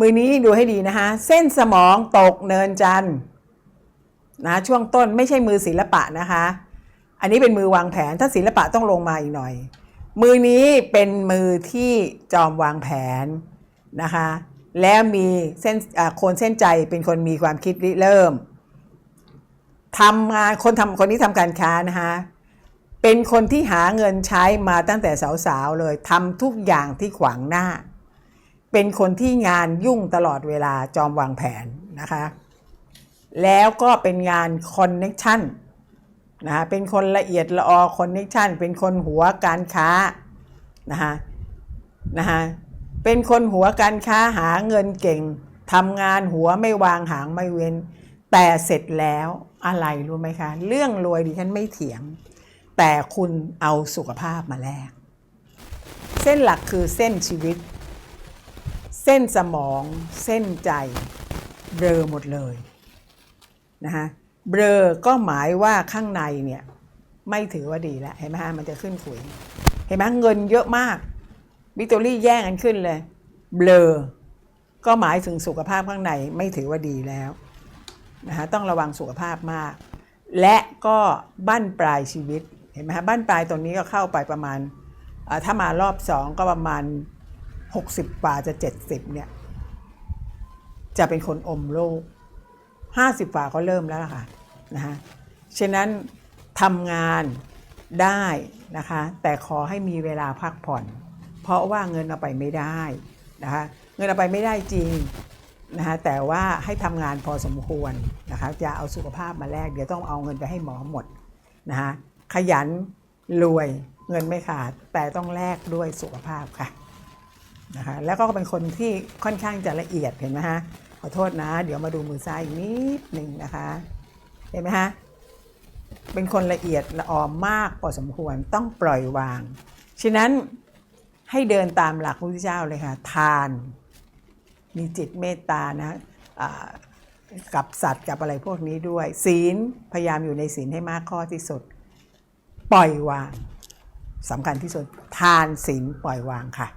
มือนี้ดูให้ดีนะคะ เส้นสมองตกเนินจันทร์นะช่วงต้นไม่ใช่มือศิลปะนะคะ อันนี้เป็นมือวางแผนถ้าศิลปะต้องลงมาอีกหน่อย มือนี้เป็นมือที่จอมวางแผนนะคะ แล้วมีเส้นโคนเส้นใจเป็นคนมีความคิดริเริ่มทำงานคนทำคนที่ทำการค้านะคะเป็นคนที่หาเงินใช้มาตั้งแต่สาวๆเลยทำทุกอย่างที่ขวางหน้า เป็นคนที่งานยุ่งตลอดเวลาจอมวางแผนนะคะ แล้วก็เป็นงานคอนเน็ชันนะคะเป็นคนละเอียดละออคอนเน็ชันเป็นคนหัวการค้านะคะนะคะเป็นคนหัวการค้าหาเงินเก่งทำงานหัวไม่วางหางไม่เว้น แต่เสร็จแล้วอะไรรู้ไหมคะ เรื่องรวยดิฉันไม่เถียง แต่คุณเอาสุขภาพมาแลกเส้นหลักคือเส้นชีวิต เส้นสมองเส้นใจเบลอหมดเลยนะคะเบลอก็หมายว่าข้างในเนี่ยไม่ถือว่าดีแล้วเห็นไหมฮะมันจะขึ้นขุย เห็นไหมเงินเยอะมากวิกตอรี่แย่งกันขึ้นเลย เบลอ ก็หมายถึงสุขภาพข้างในไม่ถือว่าดีแล้วนะคะต้องระวังสุขภาพมาก และก็บั้นปลายชีวิตเห็นไหมฮะบั้นปลายตรงนี้ก็เข้าไปประมาณถ้ามารอบสองก็ประมาณ 60กว่าจะ70เนี่ย จะเป็นคนอมโลก50กว่าก็เริ่มแล้วล่ะค่ะนะฮะฉะนั้นทำงานได้นะคะ แต่ขอให้มีเวลาพักผ่อน เพราะว่าเงินเอาไปไม่ได้นะคะเงินเอาไปไม่ได้จริงนะคะแต่ว่าให้ทำงานพอสมควรนะคะจะเอาสุขภาพมาแลกเดี๋ยวต้องเอาเงินไปให้หมอหมดนะคะขยันรวยเงินไม่ขาดแต่ต้องแลกด้วยสุขภาพค่ะ นะคะแล้วก็เป็นคนที่ค่อนข้างจะละเอียดเห็นไหมฮะขอโทษนะ เดี๋ยวมาดูมือซ้ายอีกนิดหนึ่งนะคะเห็นไหมฮะเป็นคนละเอียดละออมมากพอสมควรต้องปล่อยวาง ฉะนั้นให้เดินตามหลักพระพุทธเจ้าเลยค่ะ ทาน มีจิตเมตตานะอ่ากับสัตว์กับอะไรพวกนี้ด้วย ศีลพยายามอยู่ในศีลให้มากข้อที่สุด ปล่อยวางสำคัญที่สุด ทานศีลปล่อยวางค่ะ